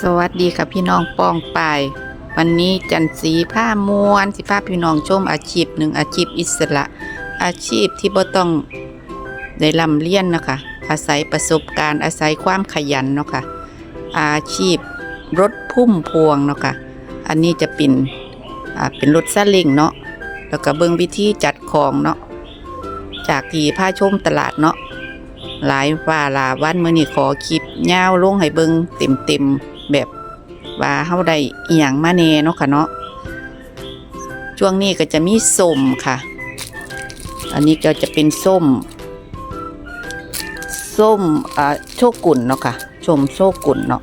สวัสดีค่ะพี่น้องป้องไป วันนี้จันสีผ้ามวนสิผ้าพี่น้องชมอาชีพหนึ่งอาชีพอิสระ อาชีพที่บ่ต้องได้ลำเลียนนะคะอาศัยประสบการณ์อาศัยความขยันเนาะค่ะอาชีพรถพุ่มพวงเนาะค่ะอันนี้จะเป็นอ่าเป็นรถซาเล้งเนาะแล้วก็เบิ่งวิธีจัดของเนาะจากที่ผ้าชมตลาดเนาะหลายว่าลาวันเมื้อนี้ขอคลิปยาวลงให้เบิ่งเต็มๆ แบบว่าเฮาได้อีหยังมาแน่เนาะค่ะเนาะช่วงนี้ก็จะมีส้มค่ะ อันนี้ก็จะเป็นส้ม ส้มอ่าโชกุนเนาะค่ะ ชมโชกุนเนาะ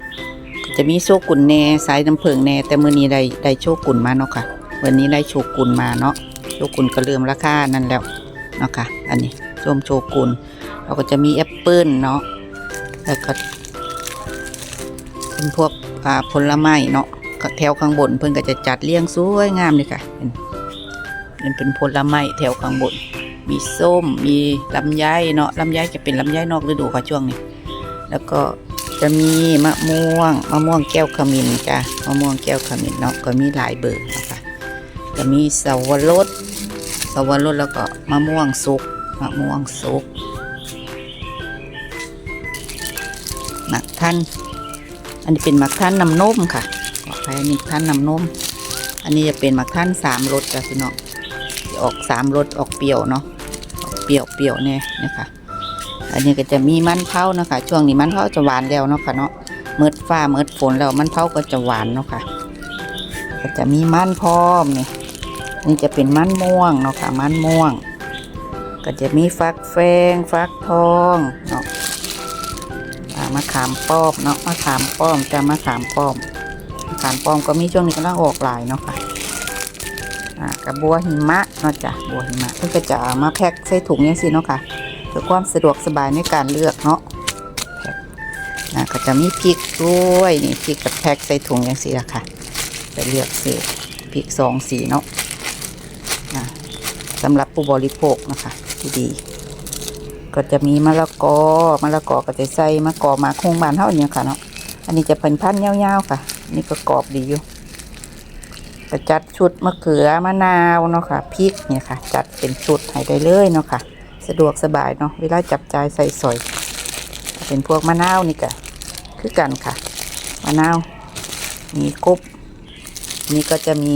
ก็จะมีโชกุนแน่สายน้ำผึ้งแน่แต่มื้อนี้ได้ได้โชกุนมาเนาะค่ะ วันนี้ได้โชกุนมาเนาะ โชกุนก็เริ่มราคานั่นแล้วเนาะค่ะ อันนี้ส้มโชกุนเราก็จะมีแอปเปิลเนาะ แล้วก็เป็นพวก อ่าผลไม้เนาะแถวข้างบนเพิ่นก็จะจัดเรียงสวยงามเลยค่ะเป็นเป็นผลไม้แถวข้างบน มีส้ม มีลำไยเนาะลำไยจะเป็นลำไยนอกฤดูค่ะช่วงนี้ แล้วก็จะมีมะม่วงมะม่วงแก้วขมิ้นจ้ะมะม่วงแก้วขมิ้นเนาะก็มีหลายเบอร์นะคะจะมีสวรสสวรสแล้วก็มะม่วงสุกมะม่วงสุกหมักท่าน อันนี้เป็นหมักท่านนำนมค่ะขออภัยอันนี้ท่านนำนม อันนี้จะเป็นหมักท่านสามรสจ้ะพี่น้องออกสามรสออกเปรี้ยวเนาะออกเปรี้ยวเปรี้ยวเนี่ยนะคะอันนี้ก็จะมีมันเผาเนาะคะ ช่วงนี้มันเผาจะหวานแล้วเนาะค่ะเนาะเมิดฟ้าเมิดฝนแล้วมันเผาก็จะหวานเนาะค่ะ ก็จะมีมันพร้อมนี่นี่จะเป็นมันม่วงเนาะค่ะมันม่วง ก็จะมีฟักแฟงฟักทองเนาะ มะขามป้อมเนาะมะขามป้อมจะมะขามป้อมมะขามป้อมก็มีช่วงนี้กำลังออกหลายเนาะค่ะอ่ากับบัวหิมะเนาะจ้ะบัวหิมะเพื่อจะมาแพ็คใส่ถุงอย่างสิเนาะค่ะเพื่อความสะดวกสบายในการเลือกเนาะแพ็คอ่าก็จะมีพริกด้วยนี่พริกกับแพ็คใส่ถุงอย่างสิละค่ะจะเลือกเศษพริกสองสีเนาะอ่าสำหรับผู้บริโภคนะคะที่ดี ก็จะมีมะละกอมะละกอก็จะใส่มะกอมาคงบานเท่านี้ค่ะเนาะอันนี้จะเป็นพันธุ์ยาวๆค่ะ นี่ก็กรอบดีอยู่ก็จัดชุดมะเขือมะนาวเนาะค่ะพริกเนี่ยค่ะ จัดเป็นชุดให้ได้เลยเนาะค่ะ สะดวกสบายเนาะเวลาจับจ่ายใส่สอย เป็นพวกมะนาวนี่ก็คือกันค่ะมะนาว มีกบนี่ก็จะมี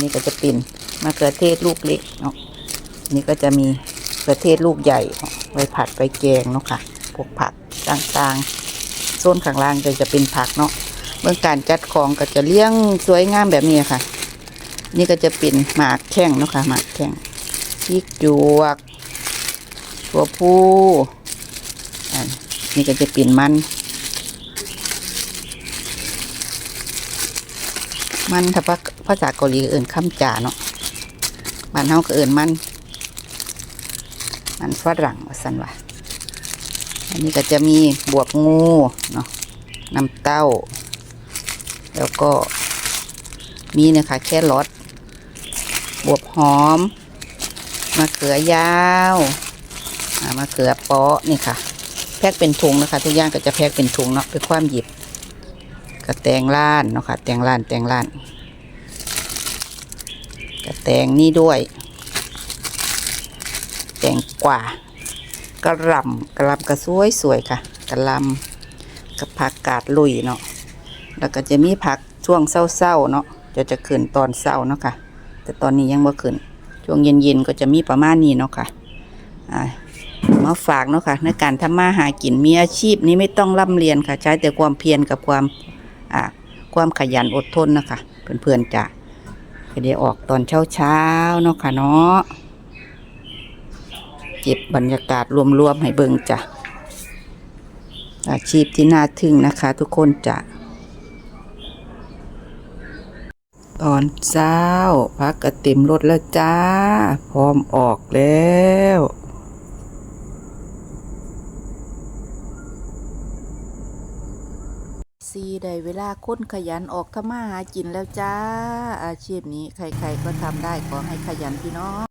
นี่ก็จะเป็นมะเขือเทศลูกเล็กเนาะนี่ก็จะมีมะเขือเทศลูกใหญ่ ไว้ผัดไว้แกงเนาะค่ะพวกผักต่างๆโซนข้างล่างจะจะเป็นผักเนาะเมื่อการจัดของก็จะเลี้ยงสวยงามแบบนี้ค่ะ นี่ก็จะเป็นหมากแข้งเนาะค่ะหมากแข้งพริกหยวกตัวผู้นนี่ก็จะเป็นมัน มันถ้าภาษาเกาหลีเอิ่นข้ามจ่าเนาะบ้านเฮาก็เอิ่นมัน มันฝรั่งว่าสันว่าอันนี้ก็จะมีบวบงูเนาะน้ำเต้า แล้วก็มีนะคะแค่รอทบวบหอมมะเขือยาวอ่ามะเขือเปาะนี่ค่ะ แพ็กเป็นถุงนะคะ ทุกอย่างก็จะแพ็กเป็นถุงเนาะเพื่อความหยิบกระแตงล้านเนาะค่ะแตงล้านแตงล้านกระแตงนี่ด้วย แตงกวากระลำกระลำก็สวยสวยค่ะกระลำกับผักกาดลุยเนาะแล้วก็จะมีผักช่วงเศร้าๆเนาะจะจะขึ้นตอนเศร้าเนาะค่ะ แต่ตอนนี้ยังไม่ขึ้น ช่วงเย็นๆก็จะมีประมาณนี้เนาะค่ะอ่ามาฝากเนาะค่ะในการทำมาหากินมีอาชีพนี้ไม่ต้องร่ำเรียนค่ะ ใช้แต่ความเพียรกับความอ่าความขยันอดทนนะคะเพื่อนๆจะก็ได้ออกตอนเช้าๆเนาะค่ะเนาะ เก็บบรรยากาศรวมๆให้เบิ่งจ้ะอาชีพที่น่าทึ่งนะคะ ทุกคนจ้ะตอนเช้าพักกระต็มรถแล้วจ้า พร้อมออกแล้วซีได้เวลาค้นขยันออกทำมาหากินแล้วจ้า อาชีพนี้ใครๆก็ทำได้ขอให้ขยันพี่น้อง